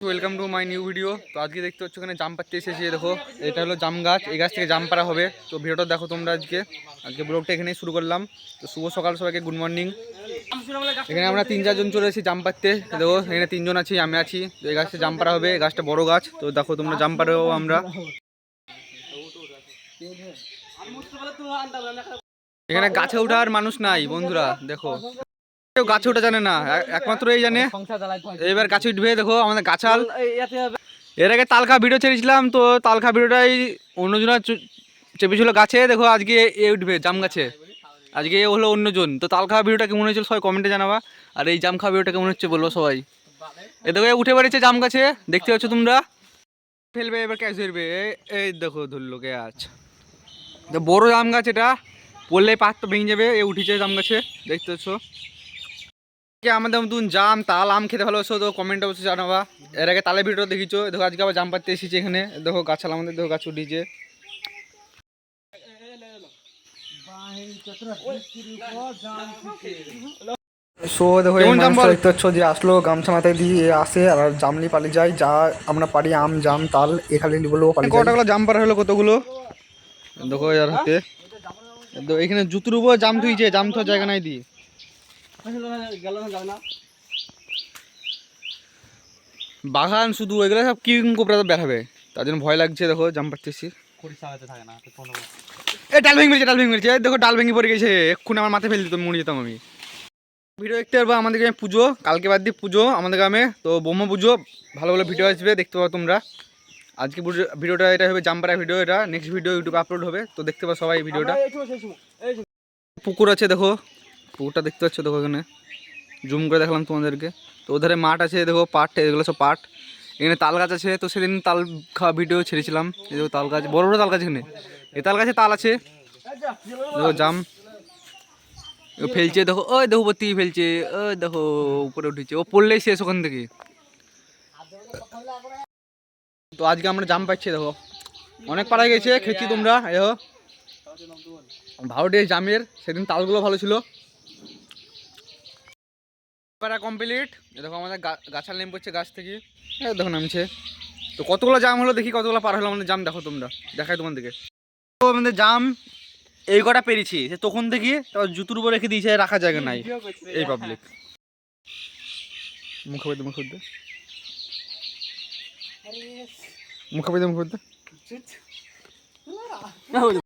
Welcome to my new video তো আজকে দেখতে হচ্ছে ওখানে জাম পাড়তে এসেছি দেখো। এটা হলো জাম গাছ, এই গাছ থেকে জাম পাড়া হবে। তো ভিডিওটা দেখো তোমরা আজকে। আজকে ব্লগটা এখানেই শুরু করলাম। তো শুভ সকাল সবাইকে গুড মর্নিং এখানে আমরা তিন চারজন চলে এসেছি জাম পাড়তে। দেখো, এখানে তিনজন আছি, আমি আছি। তো এই গাছটা জাম পাড়া হবে, এই গাছটা বড় গাছ। তো দেখো তোমরা জাম পাড়াও আমরা। এখানে গাছে ওঠার মানুষ নাই, বন্ধুরা, দেখো। কেউ গাছে ওঠা জানে না একমাত্র এই জানে। এবার গাছে উঠবে, দেখো, আমাদের গাছাল। এর আগে তালখা ভিডিও ছেড়েছিলাম, তো তালখা ভিডিওটাই অন্যজনা চু- চেপেছিল গাছে, দেখো, আজকে এ উঠবে, জাম গাছে। আজকে এ হলো অন্যজন। তো তালখা ভিডিওটা কেমন হয়েছিল সবাই কমেন্টে জানাবা। আর এই জাম ভিডিওটা কেমন হচ্ছে বলব সবাই। এ দেখো উঠে বেড়েছে জাম গাছে, দেখতে পাচ্ছ তোমরা? ফেলবে, এবার ক্যাচ ধরবে এই দেখো, ধরলো গ্যাচ বড় জাম গাছ এটা। পড়লে পাত তো ভেঙে যাবে এ উঠেছে জাম গাছে দেখতে পাচ্ছ। আমাদের মতন জাম তাল আম খেতে ভালোবাসো তো কমেন্টে অবশ্যই জানাবা। এর আগে তালে ভিডিও দেখিছো দেখো আজকে আবার জাম পাড়তে এসেছি এখানে দেখো গাছাল আমাদের দেখো গাছ উঠিয়েছে সো দেখো? দেখতে পাচ্ছ যে আসলো গামছা মাথায় দিয়ে আসে আর জামলি পালিয়ে যায় যা আমরা পারি আম জাম তাল এ খালি বলব পালিয়ে যায়। কটাগুলো জাম পাড়া হলো কতগুলো? দেখো ইয়ার হাতে। দেখো এখানে জুতুর উপর জাম ধুইছে জাম তো জায়গা নাই দি বাগান শুধু, এগুলো সব কি কোপড়া বেড়াবে তার জন্য ভয় লাগছে, দেখো, জাম পাড়তেছি। এ, ডাল ভেঙে মেরেছে, ডাল ভেঙে মেরেছে। দেখো, ডাল ভেঙে পড়ে গেছে। এক্ষুনি আমার মাথায় ফেলে দিত, মরে যেতাম আমি। ভিডিও দেখতে পারব, আমাদের গ্রামে পুজো, কালকে বাদ দিয়ে পুজো, আমাদের গ্রামে তো ব্রহ্ম পুজো ভালো ভালো ভিডিও আসবে, দেখতে পাবো তোমরা। আজকে ভিডিওটা এটা হবে জাম্পারা ভিডিও এটা। নেক্সট ভিডিও ইউটিউবে আপলোড হবে। তো দেখতে পাবো সবাই ভিডিওটা। পুকুর আছে দেখো। পুকুরটা দেখতে পাচ্ছ দেখো এখানে। জুম করে দেখালাম তোমাদেরকে। তো ওধারে মাঠ আছে দেখো পাট এগুলো সব পাট। এখানে তাল গাছ আছে তো সেদিন তাল খাওয়া ভিডিও ছেড়েছিলাম। এই দেখো তাল গাছ বড় বড় তাল গাছ এখানে। এই তাল গাছে তাল আছে। দেখো জাম। ও ফেলছে দেখো ওই দেখো উপর থেকে ফেলছে ওই দেখো উপরে উঠেছে। ও পড়লেই শেষ ওখান থেকে। তো আজকে আমরা জাম পাচ্ছি, দেখো। অনেক পাড়া গেছে, খেয়েছি তোমরা দেখো। ভারতীয় জামের, সেদিন তালগুলো ভালো ছিল। পাড়া কমপ্লিট দেখো আমাদের গাছাল নেম পড়ছে গাছ থেকে। এই দেখো নামছে। তো কতগুলো জাম হলো দেখি, কতগুলো পার হলো আমাদের জাম, দেখো তোমরা। দেখাই তোমার দিকে তো আমাদের জাম এই কটা পেরেছি, সে তখন থেকে তারপর জুতুর উপর রেখে দিয়েছে রাখা জায়গা নাই, এই পাবলিক মুখে মুখে পেতে মুখে পেতে মুখে পেতে